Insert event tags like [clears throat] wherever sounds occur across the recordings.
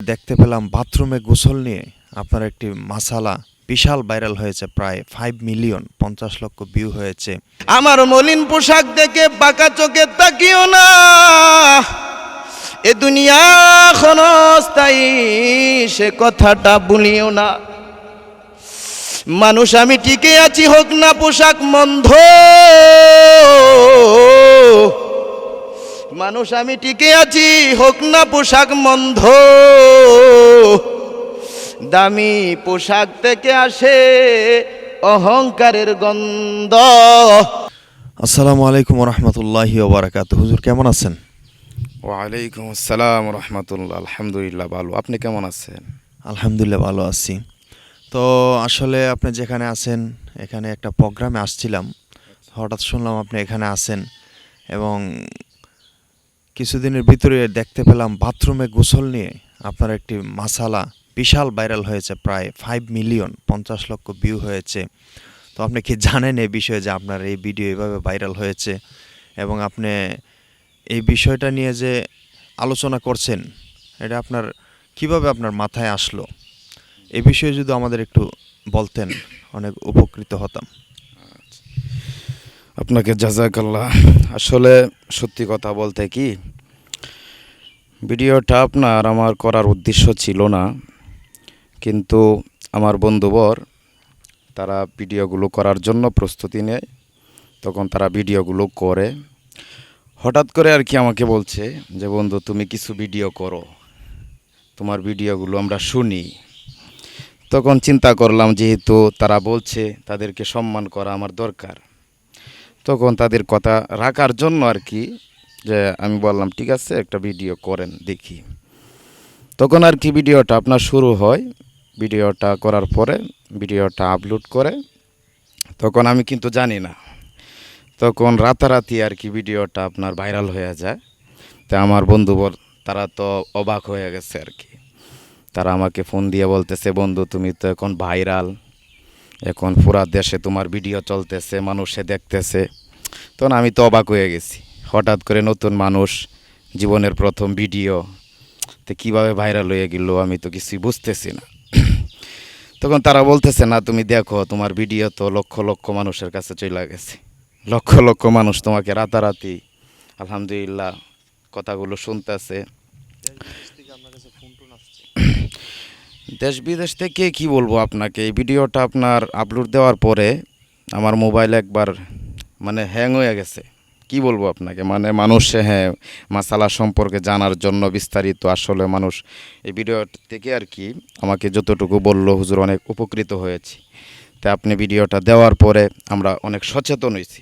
দেখতে পেলাম বাথরুমে গোসল নিয়ে আপনার একটি মাসালা বিশাল ভাইরাল হয়েছে, প্রায় ফাইভ মিলিয়ন পঞ্চাশ লক্ষ ভিউ হয়েছে। আমার মলিন পোশাক দেখে বাঁকা চোখে তাকিও না। এ দুনিয়া সে কথাটা বলিও না। মানুষ আমি টিকে আছি, হোক না পোশাক মন্ধ মানুষ আমি টিকে আছি হোক না পোশাক মন্ধ দামি পোশাক থেকে আসে অহংকারের গন্ধ। আসসালামু আলাইকুম রহমতুল্লাহি ওবরাকাত। হুজুর কেমন আছেন? ওয়ালাইকুম আসসালাম রহমতুল্লাহ আলহামদুলিল্লাহ ভালো। আপনি কেমন আছেন? আলহামদুলিল্লাহ ভালো আছি। তো আসলে আপনি যেখানে আছেন এখানে একটা প্রোগ্রামে আসছিলাম। হঠাৎ শুনলাম আপনি এখানে আছেন এবং কিছুদিনের ভিতরে দেখতে পেলাম বাথরুমে গোসল নিয়ে আপনার একটি মাসালা বিশাল ভাইরাল হয়েছে, প্রায় ফাইভ মিলিয়ন পঞ্চাশ লক্ষ ভিউ হয়েছে। তো আপনি কি জানেন এই বিষয়ে যে আপনার এই ভিডিও এভাবে ভাইরাল হয়েছে এবং আপনি এই বিষয়টা নিয়ে যে আলোচনা করছেন, এটা আপনার কীভাবে আপনার মাথায় আসলো? এ বিষয়ে যদি আমাদের একটু বলতেন, অনেক উপকৃত হতাম। আপনাকে জাজাকাল্লাহ। আসলে সত্যি কথা বলতে কি, ভিডিওটা আপনার আমার করার উদ্দেশ্য ছিল না, কিন্তু আমার বন্ধুবর তারা ভিডিওগুলো করার জন্য প্রস্তুতি নেয়, তখন তারা ভিডিওগুলো করে। হঠাৎ করে আর কি আমাকে বলছে যে, বন্ধু, তুমি কিছু ভিডিও করো, তোমার ভিডিওগুলো আমরা শুনি। তখন চিন্তা করলাম যেহেতু তারা বলছে তাদেরকে সম্মান করা আমার দরকার। তখন তাদের কথা রাখার জন্য আর কি, যে আমি বললাম, ঠিক আছে, একটা ভিডিও করেন, দেখি। তখন আর কি ভিডিওটা আপনার শুরু হয়। ভিডিওটা করার পরে ভিডিওটা আপলোড করে। তখন আমি কিন্তু জানি না। তখন রাতারাতি আর কি ভিডিওটা আপনার ভাইরাল হয়ে যায়। তা আমার বন্ধুবর তারা তো অবাক হয়ে গেছে আর কি। তারা আমাকে ফোন দিয়ে বলতেছে, বন্ধু, তুমি তো এখন ভাইরাল। এখন পুরা দেশে তোমার ভিডিও চলতেছে, মানুষে দেখতেছে। তখন আমি তো অবাক হয়ে গেছি। হঠাৎ করে নতুন মানুষ, জীবনের প্রথম ভিডিও, তো কীভাবে ভাইরাল হয়ে গেল আমি তো কিছুই বুঝতেছি না। তখন তারা বলতেছে, না, তুমি দেখো, তোমার ভিডিও তো লক্ষ লক্ষ মানুষের কাছে চলে গেছে। লক্ষ লক্ষ মানুষ তোমাকে রাতারাতি, আলহামদুলিল্লাহ, কথাগুলো শুনতেছে। দেশ বিদেশ থেকে কি বলব আপনাকে? এই ভিডিওটা আপনার আপলোড দেওয়ার পরে আমার মোবাইল একবার মানে হ্যাং হয়ে গেছে। কি বলব আপনাকে? মানে মানুষ হ্যাঁ মাসালা সম্পর্কে জানার জন্য বিস্তারিত আসলে মানুষ এই ভিডিও থেকে আর কি আমাকে যতটুকু বলল, হুজুর অনেক উপকৃত হয়েছি। তা আপনি ভিডিওটা দেওয়ার পরে আমরা অনেক সচেতন হয়েছি।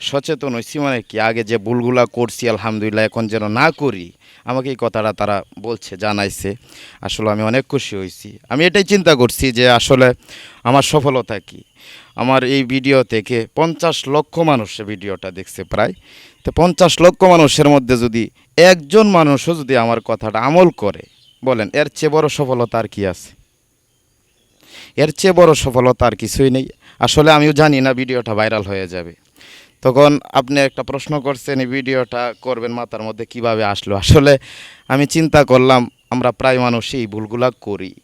সচেতন হয়েছি মানে কি, আগে যে ভুলগুলা করছি, আলহামদুলিল্লাহ, এখন যেন না করি, আমাকে এই কথাটা তারা বলছে, জানাইছে। আসলে আমি অনেক খুশি হয়েছি আমি এটাই চিন্তা করছি যে আসলে আমার সফলতা কি? আমার এই ভিডিও থেকে পঞ্চাশ লক্ষ মানুষ ভিডিওটা দেখছে প্রায়। তো পঞ্চাশ লক্ষ মানুষের মধ্যে যদি একজন মানুষও যদি আমার কথাটা আমল করে, বলেন, এর চেয়ে বড় সফলতা আর কি আছে? এর চেয়ে বড় সফলতা আর কিছুই নেই। আসলে আমিও জানি না ভিডিওটা ভাইরাল হয়ে যাবে। তখন আপনি একটা প্রশ্ন করছেন, এই ভিডিওটা করবেন মাথার মধ্যে কীভাবে আসলো? আসলে আমি চিন্তা করলাম, আমরা প্রায় মানুষই ভুলগুলা করি।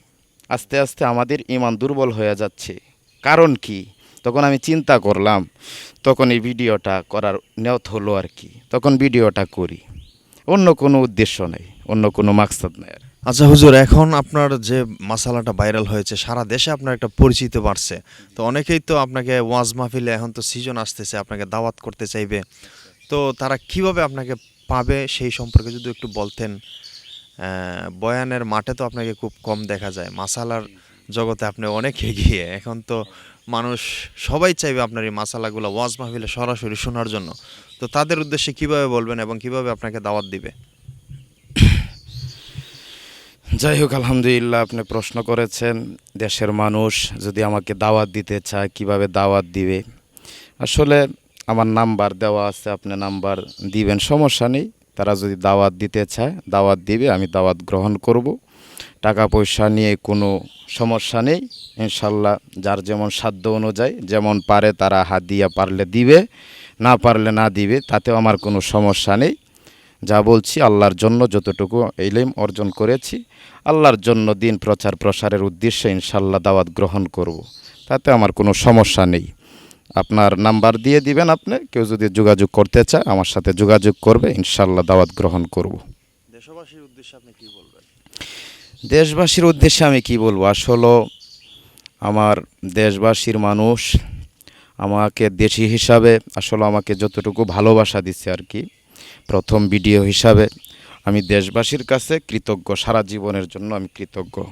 আস্তে আস্তে আমাদের ইমান দুর্বল হয়ে যাচ্ছে। কারণ কি? তখন আমি চিন্তা করলাম, তখন এই ভিডিওটা করার নিয়ত হলো আর কি। তখন ভিডিওটা করি। অন্য কোনো উদ্দেশ্য নেই, অন্য কোনো মাকসাদ নেই আচ্ছা হুজুর, এখন আপনার যে মাসালাটা ভাইরাল হয়েছে, সারা দেশে আপনার একটা পরিচিতি বাড়ছে। তো অনেকেই তো আপনাকে ওয়াজ মাহফিলে এখন তো সিজন আসতেছে, আপনাকে দাওয়াত করতে চাইবে। তো তারা কীভাবে আপনাকে পাবে সেই সম্পর্কে যদি একটু বলতেন। বয়ানের মাঠে তো আপনাকে খুব কম দেখা যায়, মাসালার জগতে আপনি অনেক এগিয়ে। এখন তো মানুষ সবাই চাইবে আপনার এই মাসালাগুলো ওয়াজ মাহফিলে সরাসরি শোনার জন্য। তো তাদের উদ্দেশ্যে কীভাবে বলবেন এবং কীভাবে আপনাকে দাওয়াত দিবে? যাই হোক, আলহামদুলিল্লাহ আপনি প্রশ্ন করেছেন, দেশের মানুষ যদি আমাকে দাওয়াত দিতে চায়, কীভাবে দাওয়াত দিবে? আসলে আমার নাম্বার দেওয়া আছে, আপনি নাম্বার দিবেন, সমস্যা নেই। তারা যদি দাওয়াত দিতে চায়, দাওয়াত দিবে, আমি দাওয়াত গ্রহণ করব। টাকা পয়সা নিয়ে কোনো সমস্যা নেই, ইনশাল্লাহ যার যেমন সাধ্য অনুযায়ী, যেমন পারে তারা হাত দিয়া পারলে দিবে, না পারলে না দিবে, তাতেও আমার কোনো সমস্যা নেই। যা বলছি আল্লাহর জন্য যতটুকু এলিম অর্জন করেছি আল্লাহর জন্য দিন প্রচার প্রসারের উদ্দেশ্যে ইনশাল্লাহ দাওয়াত গ্রহণ করব। তাতে আমার কোনো সমস্যা নেই আপনার নাম্বার দিয়ে দিবেন আপনি কেউ যদি যোগাযোগ করতে চায় আমার সাথে যোগাযোগ করবে ইনশাল্লাহ দাওয়াত গ্রহণ করব। দেশবাসীর উদ্দেশ্যে আপনি কি বলবেন দেশবাসীর উদ্দেশ্যে আমি কি বলব আসলে আমার দেশবাসীর মানুষ আমাকে দেশি হিসাবে আসলে আমাকে যতটুকু ভালোবাসা দিচ্ছে আর কি প্রথম ভিডিও হিসাবে আমি দেশবাসীর কাছে কৃতজ্ঞ, সারা জীবনের জন্য আমি কৃতজ্ঞ।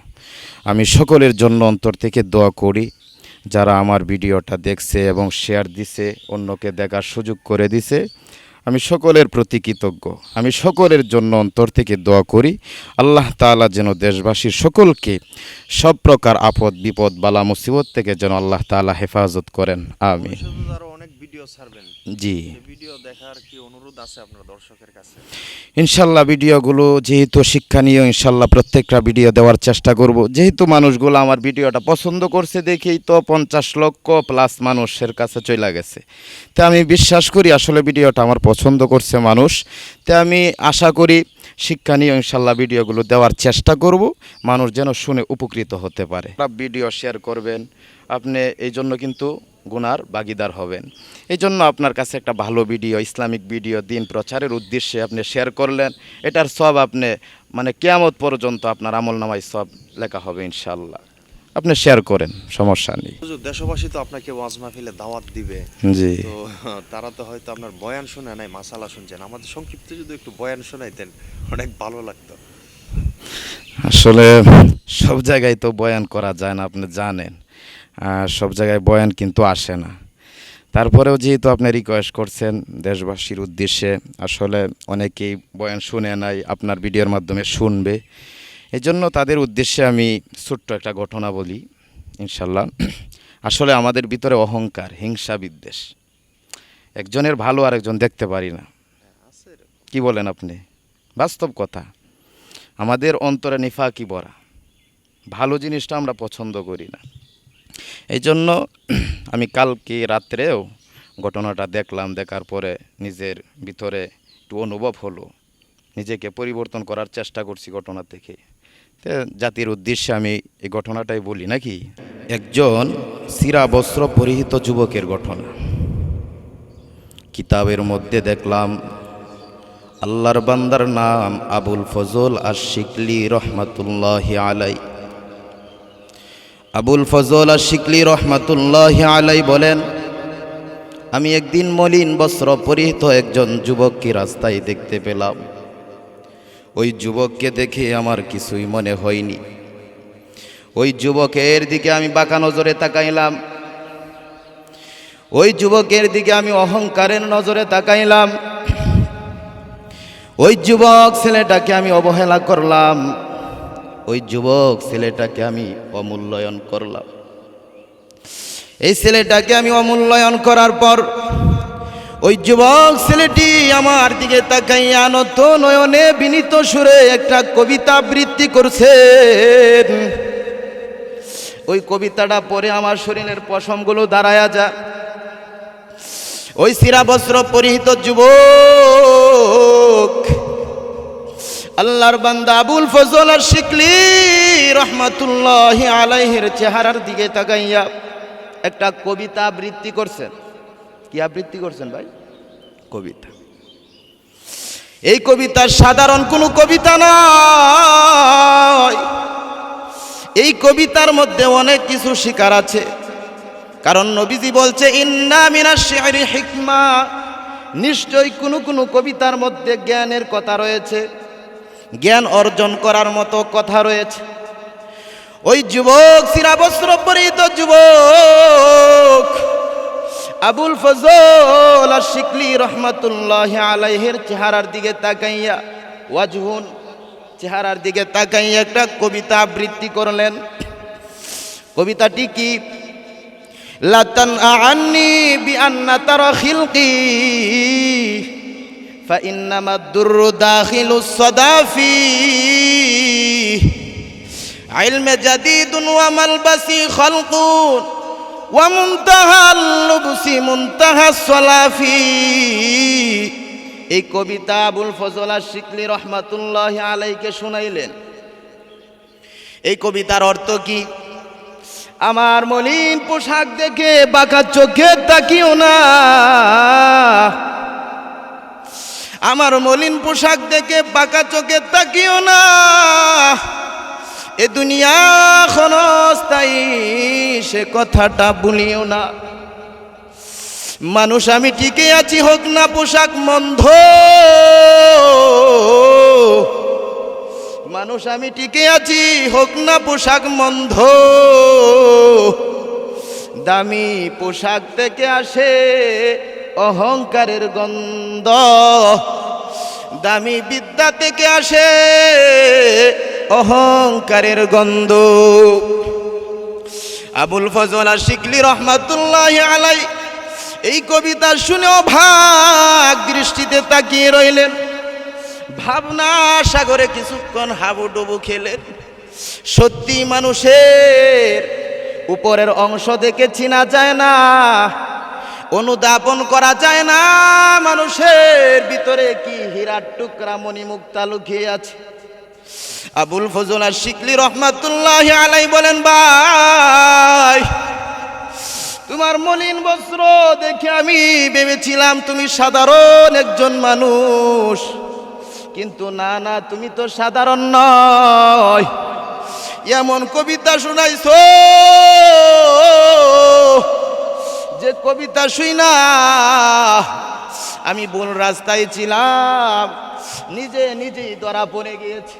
আমি সকলের জন্য অন্তর থেকে দোয়া করি, যারা আমার ভিডিওটা দেখছে এবং শেয়ার দিছে, অন্যকে দেখার সুযোগ করে দিছে। আমি সকলের প্রতি কৃতজ্ঞ। আমি সকলের জন্য অন্তর থেকে দোয়া করি, আল্লাহ তাআলা যেন দেশবাসীর সকলকে সব প্রকার আপদ বিপদ বালা মুসিবত থেকে যেন আল্লাহ তালা হেফাজত করেন। আমি ভিডিও ছাড়বেন। জি। ভিডিও দেখার কি অনুরোধ আছে আপনার দর্শকের কাছে? ইনশাল্লাহ ভিডিওগুলো যেহেতু শিক্ষণীয় ইনশাল্লাহ প্রত্যেকটা ভিডিও দেওয়ার চেষ্টা করব। যেহেতু মানুষগুলো আমার ভিডিওটা পছন্দ করছে দেখেই তো পঞ্চাশ লক্ষ প্লাস মানুষের কাছে চলে গেছে। তা আমি বিশ্বাস করি আসলে ভিডিওটা আমার পছন্দ করছে মানুষ। তা আমি আশা করি শিক্ষণীয় ইনশাল্লাহ ভিডিওগুলো দেওয়ার চেষ্টা করব। মানুষ যেন শুনে উপকৃত হতে পারে। ভিডিও শেয়ার করবেন। আপনি এই জন্য কিন্তু গুনার ভাগিদার হবেন। এই জন্য আপনার কাছে একটা ভালো ভিডিও ইসলামিক ভিডিও দিন প্রচারের উদ্দেশ্যে আপনি শেয়ার করলেন। এটার সব আপনি মানে কেয়ামত পর্যন্ত আপনার আমল নামায় সব লেখা হবে ইনশাল্লাহ আপনি শেয়ার করেন সমস্যা নেই। দেশবাসী তো আপনাকে ওয়াজ মাহফিলে দাওয়াত দিবে। জি। তো তারা তো হয়তো আপনার বয়ান শুনে নাই মাসালা শুনছেন। আমাদের সংক্ষিপ্ত যদি একটু বয়ান শোনাইতেন অনেক ভালো লাগতো। আসলে সব জায়গায় তো বয়ান করা যায় না আপনি জানেন। সব জায়গায় বয়ান কিন্তু আসে না। তারপরেও যেহেতু আপনি রিকোয়েস্ট করছেন দেশবাসীর উদ্দেশ্যে, আসলে অনেকেই বয়ান শুনে নাই, আপনার ভিডিওর মাধ্যমে শুনবে। এই জন্য তাদের উদ্দেশ্যে আমি ছোট্ট একটা ঘটনা বলি, ইনশাল্লাহ। আসলে আমাদের ভিতরে অহংকার, হিংসা, বিদ্বেষ। একজনের ভালো আরেকজন দেখতে পারি না। কি বলেন আপনি? বাস্তব কথা। আমাদের অন্তরে নিফাকি বরা ভালো জিনিসটা আমরা পছন্দ করি না। এই জন্য [clears throat] আমি কালকে রাত্রেও ঘটনাটা দেখলাম, দেখার পরে নিজের ভিতরে একটু অনুভব হলো। নিজেকে পরিবর্তন করার চেষ্টা করছি ঘটনা থেকে। জাতির উদ্দেশ্যে আমি এই ঘটনাটাই বলি, নাকি? একজন সিরা বস্ত্র পরিহিত যুবকের ঘটনা। কিতাবের মধ্যে দেখলাম, আল্লাহর বান্দার নাম আবুল ফজল আর শিকলি রহমাতুল্লাহ আলাই আবুল ফজল শিকলি রহমাতুল্লাহ আলাই বলেন, আমি একদিন মলিন বস্ত্র পরিহিত একজন যুবককে রাস্তায় দেখতে পেলাম। ওই যুবককে দেখে আমার কিছুই মনে হয়নি। ওই যুবকের দিকে আমি বাঁকা নজরে তাকাইলাম। ওই যুবকের দিকে আমি অহংকারের নজরে তাকাইলাম। ওই যুবক ছেলেটাকে আমি অবহেলা করলাম। ওই যুবক ছেলেটাকে আমি অমূল্যায়ন করলাম। এই ছেলেটাকে আমি অমূল্যায়ন করার পর ওই যুবক ছেলেটি আমার দিকে তাকাইয়া নত নয়নে বিনীত সুরে একটা কবিতা বৃত্তি করছে। ওই কবিতাটা পরে আমার শরীরের পশমগুলো দাঁড়ায়া যা। ওই সিরা বস্ত্র পরিহিত যুবক আল্লাহর বান্দা আবুল ফজল আর শিকলি রহমাতুল্লাহ আলাইহের চেহারার দিকে তাকাইয়া একটা কবিতা আবৃত্তি করছেন। কি আবৃত্তি করছেন ভাই? কবিতা। এই কবিতা সাধারণ কোনো কবিতা নয়। এই কবিতার মধ্যে অনেক কিছু শিকার আছে। কারণ নবীজি বলছে, ইন্না মিনা শেহরি হিকমা। নিশ্চয়ই কোনো কোনো কবিতার মধ্যে জ্ঞানের কথা রয়েছে। জ্ঞান অর্জন করার মতো কথা রয়েছে। ওই যুবক শিরাবস্ত্র পরিহিত যুবক, আবুল ফজল আর শিকলি রহমাতুল্লাহ আলাইহের চেহারার দিকে তাকাইয়া, ওয়াজহুন চেহারার দিকে তাকাইয়া একটা কবিতা আবৃত্তি করলেন। কবিতাটি কি? লাতান আন্নি বিআন্না তারা খিলকি فإنما الدر داخل الصدافي علم جديد وملبسي خلق ومنتهى اللبس منتهى الصلافي এই কবিতা আবুল ফজলা শিকলি রহমাতুল্লাহ আলাইকে শুনাইলেন এই কবিতার অর্থ কি আমার মলিন পোশাক দেখে বাঁকা চোখে তাকিও না আমার মলিন পোশাক দেখে পাকা চোখে তাকিও না। এ দুনিয়া ক্ষণস্থায়ী সে কথাটা ভুলিও না। মানুষ আমি টিকে আছি, হোক না পোশাক মন্ধ মানুষ আমি টিকে আছি, হোক না পোশাক মন্ধ দামি পোশাক থেকে আসে অহংকারের গন্ধ দামি বিদ্যা থেকে আসে অহংকারের গন্ধ। আবুল ফজল শিকলি রহমাতুল্লাহ আলাই এই কবিতা শুনেও ভাগ দৃষ্টিতে তাকিয়ে রইলেন। ভাবনা সাগরে কিছুক্ষণ হাবুডুবু খেলেন। সত্যি মানুষের উপরের অংশ দেখে চিনা যায় না। অনুধাবন করা যায় না। মানুষের ভিতরে কি হীরার টুকরা মণিমুক্তা লুকিয়ে আছে? আবুল ফজল আর শিকলি রহমাতুল্লাহ আলাই বলেন, ভাই, তোমার মলিন বস্ত্র দেখে আমি ভেবেছিলাম তুমি সাধারণ একজন মানুষ। কিন্তু না না, তুমি তো সাধারণ নয়। এমন কবিতা শুনাইছ। যে কবিতা শুই না আমি ভুল রাস্তায় ছিলাম, নিজে নিজেই ধরা পড়ে গিয়েছি।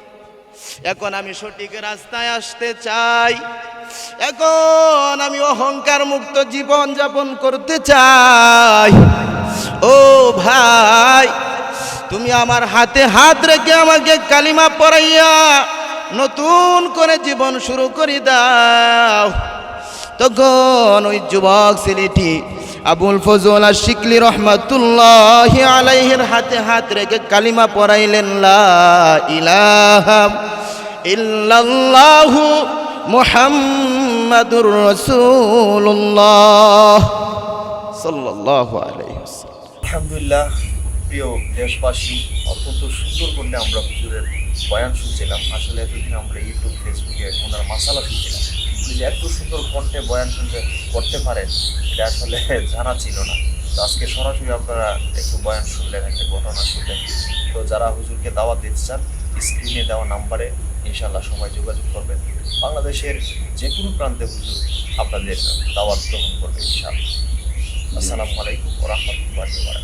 এখন আমি সঠিক রাস্তায় আসতে চাই। এখন আমি অহংকার মুক্ত জীবন যাপন করতে চাই। ও ভাই, তুমি আমার হাতে হাত রেখে আমাকে কালিমা পড়াইয়া নতুন করে জীবন শুরু করে দাও। তখন ওই যুবক ছেলেটি আবুল ফজল আর শিকলি রহমাতুল্লাহ আলাইহের হাতে হাত রেখে কালিমা পড়াইলেন ইল্লাল্লাহু মুহাম্মাদুর ওয়াসাল্লাম। আলহামদুলিল্লাহ, প্রিয় দেশবাসী, অত্যন্ত সুন্দর করলে আমরা হুজুরের বয়ান শুনছিলাম। আসলে এতদিন আমরা ইউটিউব ফেসবুকে ওনার মাসালা শুনছিলাম। এত সুন্দর কণ্ঠে বয়ান শুনতে করতে পারেন, এটা আসলে জানা ছিল না। তো আজকে সরাসরি আপনারা একটু বয়ান শুনলেন, একটা ঘটনা শুনলেন। তো যারা হুজুরকে দাওয়াত দিতে চান স্ক্রিনে দেওয়া নাম্বারে ইনশাল্লাহ সময় যোগাযোগ করবেন। বাংলাদেশের যে কোনো প্রান্তে হুজুর আপনাদের দাওয়াত গ্রহণ করবে ইনশাআল্লাহ। আসসালামু আলাইকুম বারাকাতুহু।